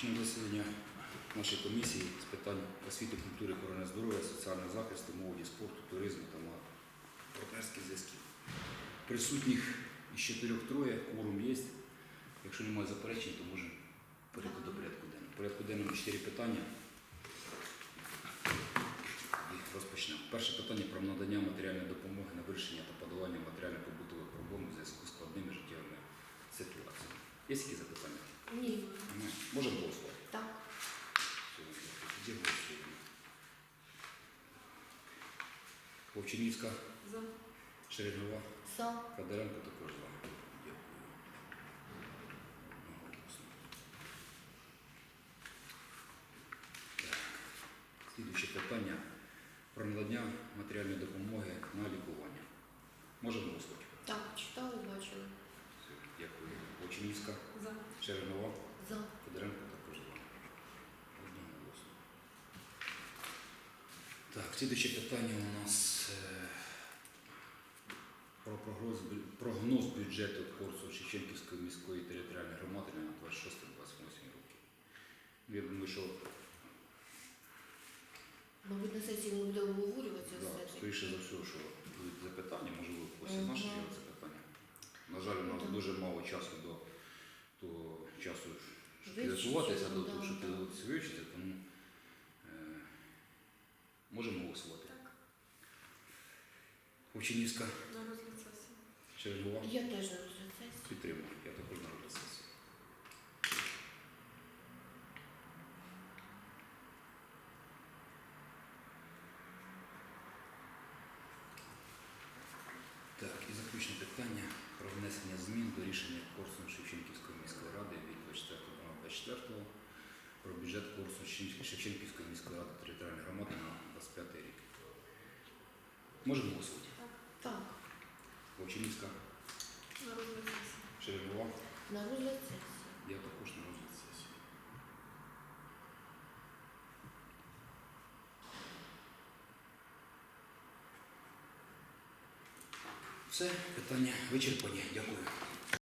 Почнемо засідання нашої комісії з питань освіти, культури, охорони здоров'я, соціального захисту, молоді, спорту, туризму та партнерських зв'язків. Присутніх із чотирьох троє, кворум є. Якщо немає заперечень, то можемо перейти до порядку денного. Порядку денному чотири питання. І розпочнемо. Перше питання про надання матеріальної допомоги на вирішення та подолання матеріально-побутових проблем у зв'язку з складними життєвими ситуаціями. Є які запитання? Можемо голосувати. Так. Тоді голосуємо. Вовчинівська, За. Шерегова, За. Федоренко також за. Дякую. Так. Слідуюче питання про надання матеріальної допомоги на лікування. Можемо голосувати? Так, читали, бачили. Дякую. Вовчинівська, За. Шерегова, За. Федоренко також за. Одноголосно. Так, слідуюче питання у нас е, про прогноз, бюджету курсу Шевченківської міської територіальної громади на 26-28 роки. Я думаю, що Мабуть, на сесії ми будемо обговорювати да, все. скоріше за все, що будуть запитання, можливо, у когось із наших є запитання. На жаль, у нас дуже мало часу до того часу, підготуватися до того, щоб підготуватися вивчити, тому е, можемо голосувати. Так. Учнівська, На розгляд сесії. Черегова. Я теж на розгляд сесії. Підтримую. Я також на розгляд сесії. Так, і заключне питання про внесення змін до рішення Корсун Шевченківської міської ради від 24.24 про бюджет Корсун Шевченківської міської ради територіальної громади на 25 рік. Можемо голосувати. Так. Вовчинівська, На розгляд сесії. Черегова. На розгляд сесії. Я також на розгляд сесії. Все, питання вичерпані. Дякую.